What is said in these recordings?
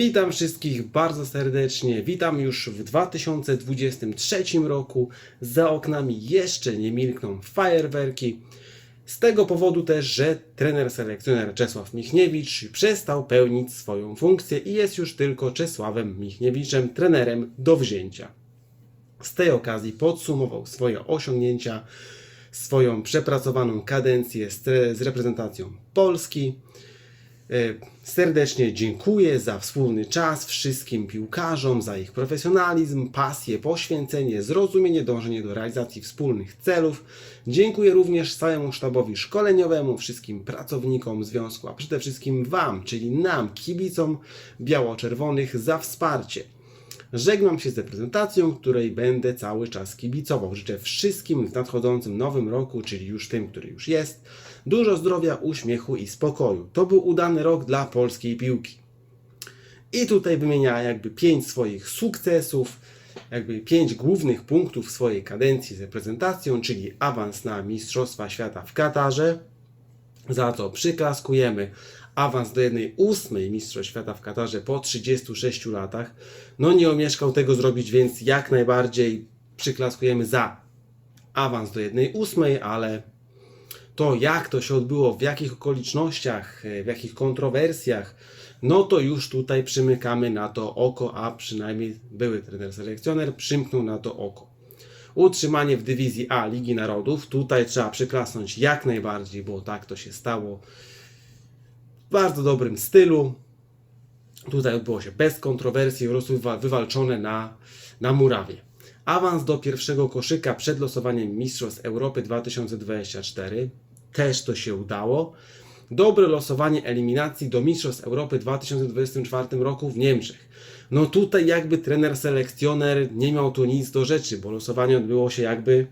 Witam wszystkich bardzo serdecznie. Witam już w 2023 roku. Za oknami jeszcze nie milkną fajerwerki. Z tego powodu też, że trener selekcjoner Czesław Michniewicz przestał pełnić swoją funkcję i jest już tylko Czesławem Michniewiczem, trenerem do wzięcia. Z tej okazji podsumował swoje osiągnięcia, swoją przepracowaną kadencję z, z reprezentacją Polski. E, Serdecznie dziękuję za wspólny czas wszystkim piłkarzom, za ich profesjonalizm, pasję, poświęcenie, zrozumienie, dążenie do realizacji wspólnych celów. Dziękuję również całemu sztabowi szkoleniowemu, wszystkim pracownikom związku, a przede wszystkim Wam, czyli nam, kibicom biało-czerwonych, za wsparcie. Żegnam się z reprezentacją, której będę cały czas kibicował. Życzę wszystkim w nadchodzącym nowym roku, czyli już tym, który już jest, dużo zdrowia, uśmiechu i spokoju. To był udany rok dla polskiej piłki. I tutaj wymienia jakby pięć swoich sukcesów, jakby pięć głównych punktów swojej kadencji z reprezentacją, czyli awans na Mistrzostwa Świata w Katarze, za to przyklaskujemy awans do jednej ósmej Mistrzostw Świata w Katarze po 36 latach. No nie omieszkał tego zrobić, więc jak najbardziej przyklaskujemy za awans do jednej ósmej, ale to jak to się odbyło, w jakich okolicznościach, w jakich kontrowersjach, no to już tutaj przymykamy na to oko, a przynajmniej były trener selekcjoner przymknął na to oko. Utrzymanie w dywizji A Ligi Narodów, tutaj trzeba przyklasnąć jak najbardziej, bo tak to się stało bardzo dobrym stylu. Tutaj odbyło się bez kontrowersji, wywa- wywalczone na, na murawie. Awans do pierwszego koszyka przed losowaniem Mistrzostw Europy 2024. Też to się udało. Dobre losowanie eliminacji do Mistrzostw Europy 2024 roku w Niemczech. No tutaj jakby trener selekcjoner nie miał tu nic do rzeczy, bo losowanie odbyło się jakby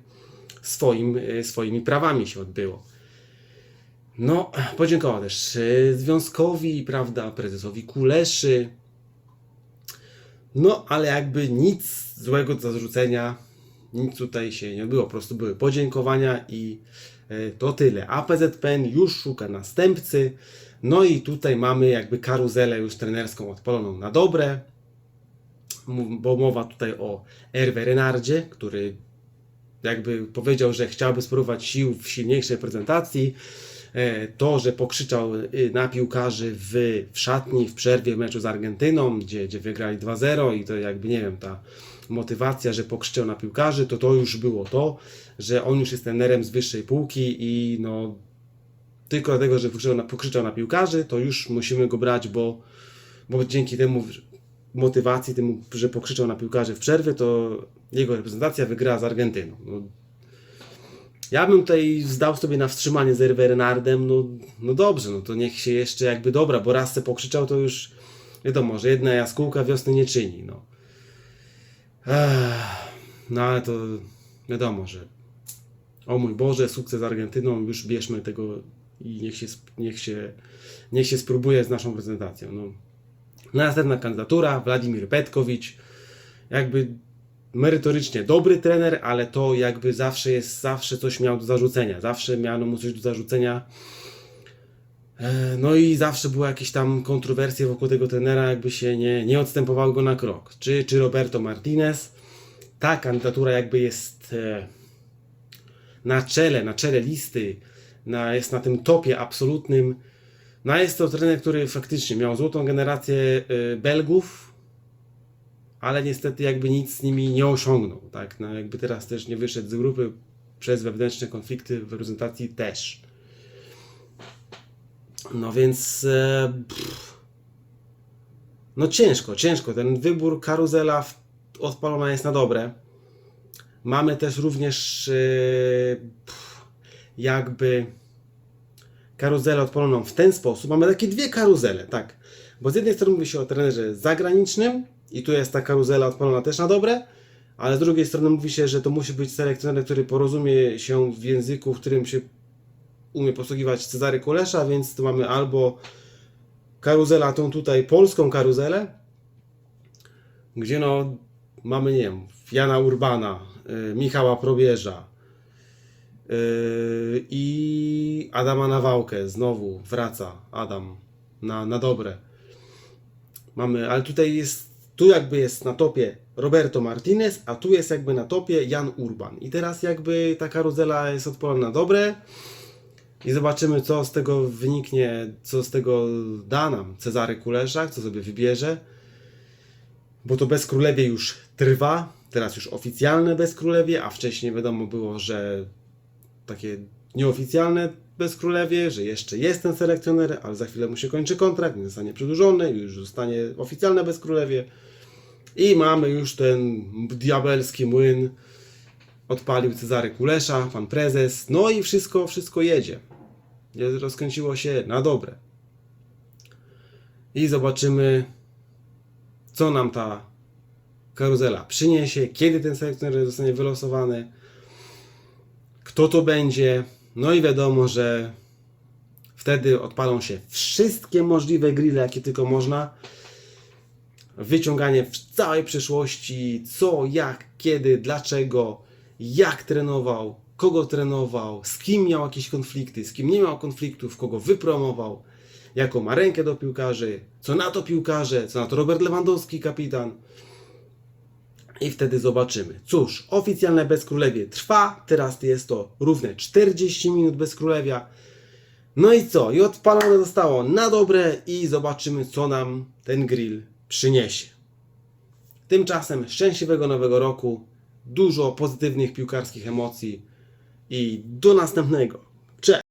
swoim, e, swoimi prawami się odbyło. No, podziękował też e, związkowi, prawda, prezesowi Kuleszy. No, ale jakby nic złego do zarzucenia, nic tutaj się nie było. Po prostu były podziękowania i e, to tyle. APZPN już szuka następcy. No i tutaj mamy jakby karuzelę już trenerską odpaloną na dobre. Bo mowa tutaj o Erwe Renardzie, który jakby powiedział, że chciałby spróbować sił w silniejszej prezentacji. E, To, że pokrzyczał y, na piłkarzy w, w szatni, w przerwie w meczu z Argentyną, gdzie, gdzie wygrali 2-0 i to jakby, nie wiem, ta motywacja, że pokrzyczał na piłkarzy, to to już było to, że on już jest trenerem z wyższej półki i no tylko dlatego, że pokrzyczał na, pokrzyczał na piłkarzy, to już musimy go brać, bo, bo dzięki temu motywacji, temu, że pokrzyczał na piłkarzy w przerwie, to jego reprezentacja wygrała z Argentyną. No, ja bym tutaj zdał sobie na wstrzymanie z Renardem, no, no dobrze, no to niech się jeszcze jakby dobra, bo raz se pokrzyczał, to już wiadomo, że jedna jaskółka wiosny nie czyni, no. Ech, no ale to wiadomo, że o mój Boże, sukces z Argentyną, już bierzmy tego i niech się, niech się, niech się spróbuje z naszą prezentacją. No. Następna kandydatura, Władimir Petkowicz, jakby merytorycznie dobry trener, ale to jakby zawsze jest, zawsze coś miał do zarzucenia, zawsze miano mu coś do zarzucenia. E, No i zawsze były jakieś tam kontrowersje wokół tego trenera, jakby się nie, nie odstępowało go na krok. Czy, czy Roberto Martinez. Ta kandydatura jakby jest e, na czele, na czele listy, na, jest na tym topie absolutnym. No jest to trener, który faktycznie miał złotą generację e, Belgów, ale niestety jakby nic z nimi nie osiągnął, tak? No jakby teraz też nie wyszedł z grupy przez wewnętrzne konflikty w reprezentacji też. No więc e, no ciężko, ciężko. Ten wybór karuzela odpalona jest na dobre. Mamy też również e, jakby karuzelę odpaloną w ten sposób. Mamy takie dwie karuzele, tak. Bo z jednej strony mówi się o trenerze zagranicznym i tu jest ta karuzela odpalona też na dobre, ale z drugiej strony mówi się, że to musi być selekcjoner, który porozumie się w języku, w którym się umie posługiwać Cezary Kulesza, więc tu mamy albo karuzela, tą tutaj polską karuzelę, gdzie no mamy, nie wiem, Jana Urbana, y, Michała Probierza y, i Adama Nawałkę, znowu wraca Adam na, na dobre. Mamy, ale tutaj jest, tu jakby jest na topie Roberto Martinez, a tu jest jakby na topie Jan Urban. I teraz jakby ta karuzela jest odpalona na dobre i zobaczymy co z tego wyniknie, co z tego da nam Cezary Kuleszak, co sobie wybierze. Bo to bez królewie już trwa, teraz już oficjalne bez królewie, a wcześniej wiadomo było, że takie nieoficjalne bez królewie, że jeszcze jest ten selekcjoner, ale za chwilę mu się kończy kontrakt, nie zostanie przedłużony, już zostanie oficjalne bez królewie. I mamy już ten diabelski młyn. Odpalił Cezary Kulesza, pan prezes. No i wszystko, wszystko jedzie. Je- Rozkręciło się na dobre. I zobaczymy, co nam ta karuzela przyniesie, kiedy ten selekcjoner zostanie wylosowany, kto to będzie. No i wiadomo, że wtedy odpalą się wszystkie możliwe grille, jakie tylko można. Wyciąganie w całej przeszłości, co, jak, kiedy, dlaczego, jak trenował, kogo trenował, z kim miał jakieś konflikty, z kim nie miał konfliktów, kogo wypromował, jaką ma rękę do piłkarzy, co na to piłkarze, co na to Robert Lewandowski, kapitan. I wtedy zobaczymy. Cóż, oficjalne bezkrólewie trwa. Teraz jest to równe 40 minut bezkrólewia. No i co? I odpalone zostało na dobre i zobaczymy, co nam ten grill przyniesie. Tymczasem szczęśliwego nowego roku, dużo pozytywnych piłkarskich emocji i do następnego. Cześć!